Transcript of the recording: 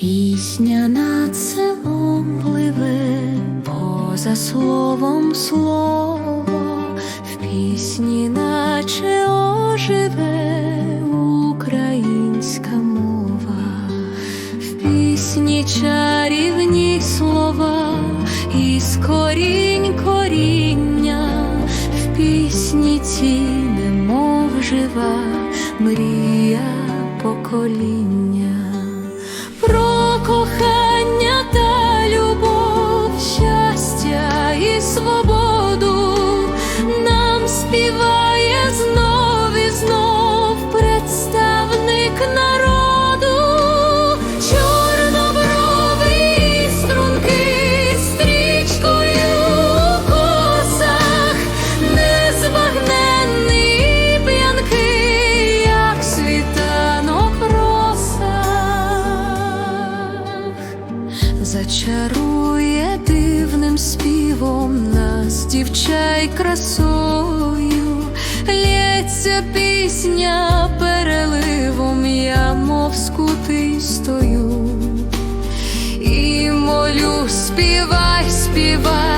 Пісня над селом пливе, поза словом слово, в пісні, наче оживе українська мова, в пісні чарівні слова, із корінь коріння, в пісні ці немов жива мрія покоління. Свободу нам співає зачарує дивним співом нас, дівчай красою, лється пісня переливом, я мов скутий стою. І молю, співай, співай